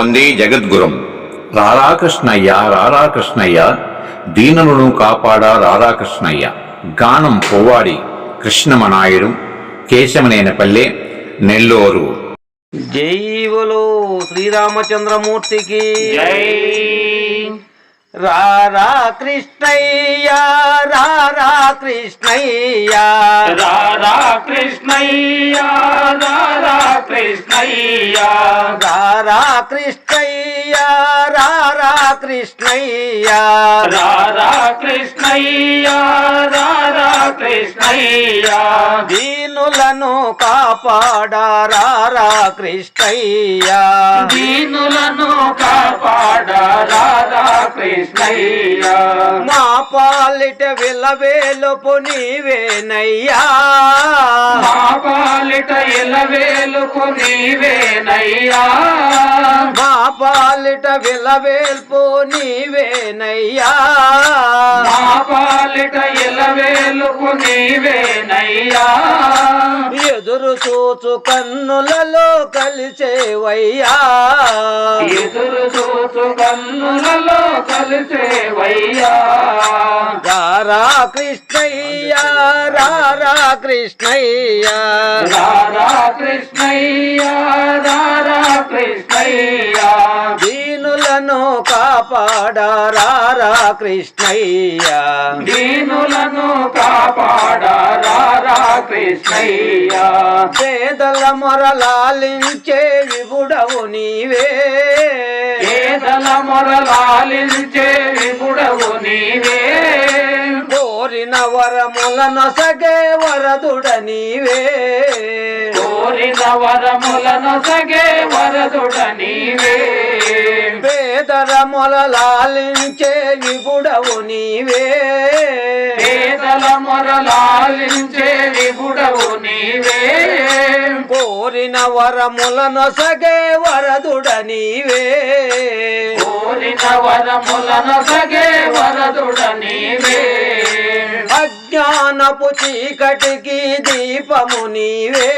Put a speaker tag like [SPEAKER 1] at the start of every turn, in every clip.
[SPEAKER 1] వందే జగద్గురం. రారాకృష్ణయ్య రారాకృష్ణయ్య దీనులను కాపాడా రారాకృష్ణయ్య గానం పోవాడి కృష్ణమనాయుడు కేశమనేనపల్లె నెల్లూరు.
[SPEAKER 2] జైవులు శ్రీరామచంద్రమూర్తికి
[SPEAKER 3] జై.
[SPEAKER 2] రారా కృష్ణయ్య రారా కృష్ణయ్య
[SPEAKER 3] రాధా కృష్ణయ్య రాధా కృష్ణయ్య
[SPEAKER 2] రారా కృష్ణయ్య రారా కృష్ణయ్య
[SPEAKER 3] రాధా కృష్ణయ్య రాధా కృష్ణయ్య
[SPEAKER 2] దీనులను కాపాడా రారా కృష్ణయ్య
[SPEAKER 3] దీనులను కాపాడ కృష్ణయ్య
[SPEAKER 2] మా పాలిట విలవేలుపు నీవేనయ్యా.
[SPEAKER 3] మా పాలిట ఎలవేలుకు నీవేనయ్యా.
[SPEAKER 2] మా పాలిట విలవేల్పు నీవేనయ్యా.
[SPEAKER 3] మా పాలిట ఎలవేలుకు నీవేనయ్యా.
[SPEAKER 2] ఎదురు చూచు కన్నులలో కలిసేవయ్యా.
[SPEAKER 3] ఎదురు చూసు కన్నులలో కలిసేవయ్యా.
[SPEAKER 2] రారా కృష్ణయ్య రారా కృష్ణయ్య.
[SPEAKER 3] రాధా కృష్ణయ్య.
[SPEAKER 2] కాపాడా రారా కృష్ణయ్య?
[SPEAKER 3] దీనులను కాపాడ రాధా కృష్ణయ్య?
[SPEAKER 2] పేదల మొరలాలించే విగుడవు నీవే.
[SPEAKER 3] పేదల మొరలాలించే విపుడవు నీవే.
[SPEAKER 2] కోరిన వరములను సగే వరదుడ నీవే.
[SPEAKER 3] కోరిన వరములను సగే వరదుడ నీవే.
[SPEAKER 2] పేదల మొరలాలించే విగుడవు నీవే.
[SPEAKER 3] పేదల మొరలాలించే విపుడవు నీవే.
[SPEAKER 2] కోరిన వరములను సగే వరదుడ నీవే.
[SPEAKER 3] కోరిన వరములను సగే వరదుడ నీవే.
[SPEAKER 2] అజ్ఞానపు చీకటికి దీపము నీవే.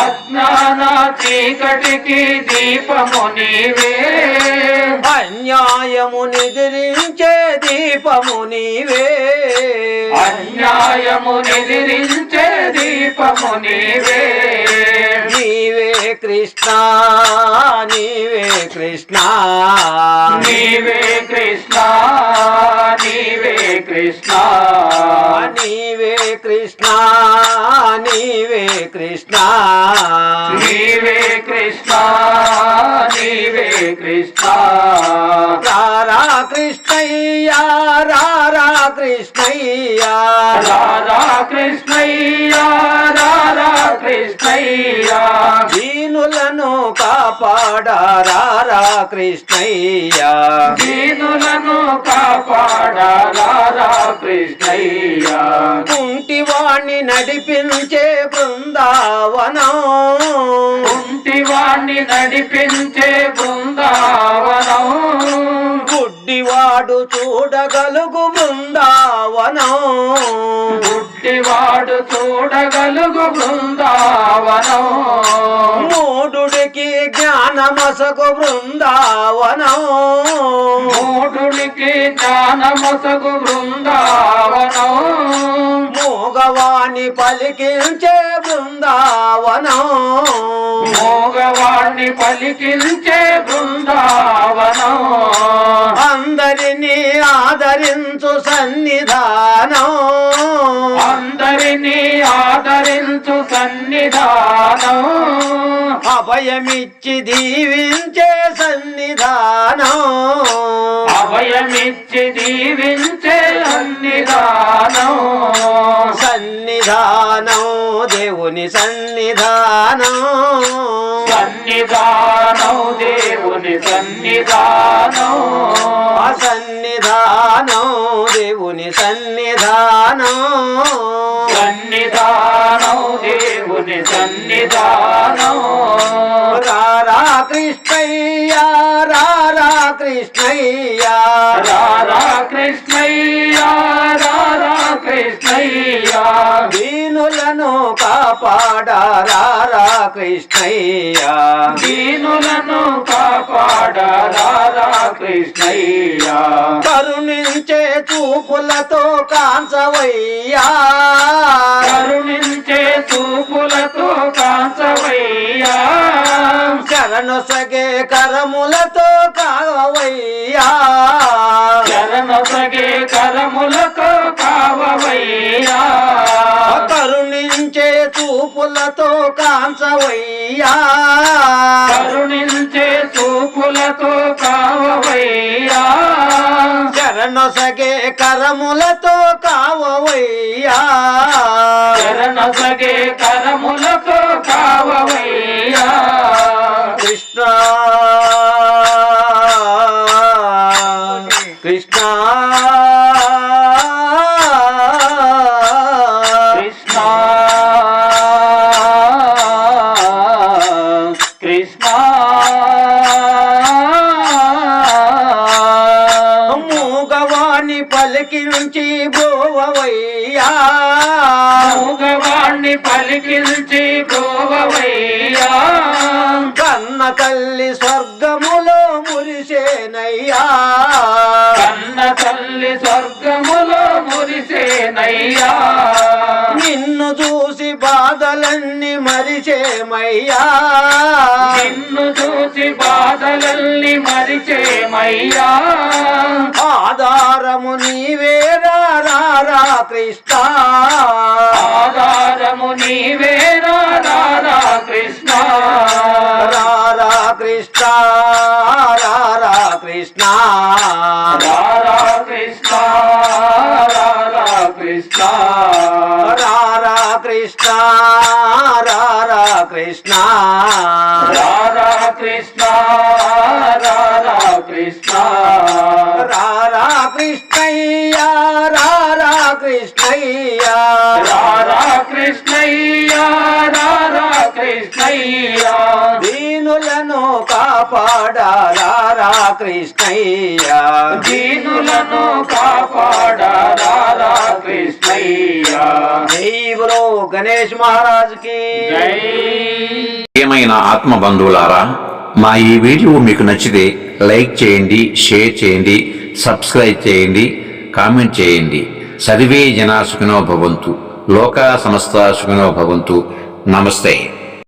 [SPEAKER 3] అజ్ఞాన చీకటికి దీపము నీవే.
[SPEAKER 2] అన్యాయము నిద్రించే దీపము నీవే.
[SPEAKER 3] అన్యాయము నిదిరించే దీపము నీవే.
[SPEAKER 2] కృష్ణ నీవే కృష్ణ.
[SPEAKER 3] నీవే కృష్ణ నీవే కృష్ణ.
[SPEAKER 2] నీవే కృష్ణ నీవే కృష్ణ.
[SPEAKER 3] నీవే కృష్ణ నీవే కృష్ణ.
[SPEAKER 2] రారా కృష్ణయ్య రారా కృష్ణయ్య.
[SPEAKER 3] కృష్ణయ్య రాధా కృష్ణయ్య.
[SPEAKER 2] దీనులను కాపాడా రారా కృష్ణయ్య.
[SPEAKER 3] దీనులను కాపాడ రాధా కృష్ణయ్య.
[SPEAKER 2] కుంటివాణ్ణి నడిపించే బృందావనం.
[SPEAKER 3] కుంటివాణ్ణి నడిపించే బృందావనం.
[SPEAKER 2] గుడ్డివాడు చూడగలుగు బృందావనం.
[SPEAKER 3] గుడ్డివాడు చూడగలుగు బృందావనం.
[SPEAKER 2] మూడుడికి జ్ఞానమసగు బృందావనం.
[SPEAKER 3] మూఢుడికి జ్ఞానమసగు బృందావనం.
[SPEAKER 2] మూగవాణి పలికించే బృందావనం.
[SPEAKER 3] మోగవాణ్ణి పలికించే బృందావనం.
[SPEAKER 2] అందరినీ ఆదరించు సన్నిధానం
[SPEAKER 3] సన్నిధానం.
[SPEAKER 2] అభయమిచ్చి దీవించే సన్నిధానం.
[SPEAKER 3] అభయమిచ్చి దీవించే సన్నిధానం.
[SPEAKER 2] సన్నిధానం దేవుని సన్నిధానం.
[SPEAKER 3] సన్నిధానం దేవుని సన్నిధానం.
[SPEAKER 2] ఆ సన్నిధానం దేవుని సన్నిధానం.
[SPEAKER 3] సన్నిధానం దేవుని సన్నిధానం.
[SPEAKER 2] రారా కృష్ణయ్య రారా కృష్ణయ్య.
[SPEAKER 3] రాధా కృష్ణయ్య. కృష్ణయ్య.
[SPEAKER 2] దీనులను కాపాడా రారా కృష్ణయ్య.
[SPEAKER 3] దీనులను కాపాడ రారా కృష్ణయ్య.
[SPEAKER 2] కరుణించే చూపులతో కాంచవయ్యా.
[SPEAKER 3] కరుణించే చూపులతో కాంచవయ్యా.
[SPEAKER 2] శరణొసగే కరములతో కావయ్యా. చూపులతో కాంచవయ్యా
[SPEAKER 3] కరుణించే చూపులతో కావవయ్యా.
[SPEAKER 2] శరణొసగే కరములతో కావయ్యా
[SPEAKER 3] శరణొసగే కరములతో కావవయ్యా.
[SPEAKER 2] కృష్ణ కృష్ణ మూగవాణి పలికించి గోవయ్యా
[SPEAKER 3] మూగవాణ్ణి పలికించి గోవవయ్యా
[SPEAKER 2] కన్న తల్లి స్వర్గములో మురిసేనయ్యా.
[SPEAKER 3] కన్న తల్లి స్వర్గములో మురిసేనయ్యా.
[SPEAKER 2] నిన్ను చూసి బాధలన్నీ మరిచేమయ్యా.
[SPEAKER 3] నిన్ను చూసి బాధలల్ని మరిచేమయ్యా
[SPEAKER 2] ఆధారము నీవేరా రారా కృష్ణ.
[SPEAKER 3] ఆధారము నీవేరా రారా కృష్ణ.
[SPEAKER 2] రారా కృష్ణ రారా కృష్ణ.
[SPEAKER 3] రారా కృష్ణ రారా కృష్ణ.
[SPEAKER 2] రారా కృష్ణ రారా కృష్ణ.
[SPEAKER 3] రారా కృష్ణ రారా కృష్ణ.
[SPEAKER 2] రారా కృష్ణయ్య రారా కృష్ణయ్య.
[SPEAKER 3] రారా కృష్ణయ్య రారా కృష్ణయ్య.
[SPEAKER 2] కాపాడ రారా కృష్ణయ్య?
[SPEAKER 3] దీనులను కాపాడ రారా కృష్ణయ్య?
[SPEAKER 2] జై బలో గణేష్ మహారాజ్కి
[SPEAKER 3] జై.
[SPEAKER 1] ఏమైనా ఆత్మ బంధువులారా మా ఈ వీడియో మీకు నచ్చితే లైక్ చేయండి షేర్ చేయండి సబ్స్క్రైబ్ చేయండి కామెంట్ చేయండి. సర్వే జనా సుఖినో భవంతు. లోకా సమస్త సుఖినో భవంతు. నమస్తే.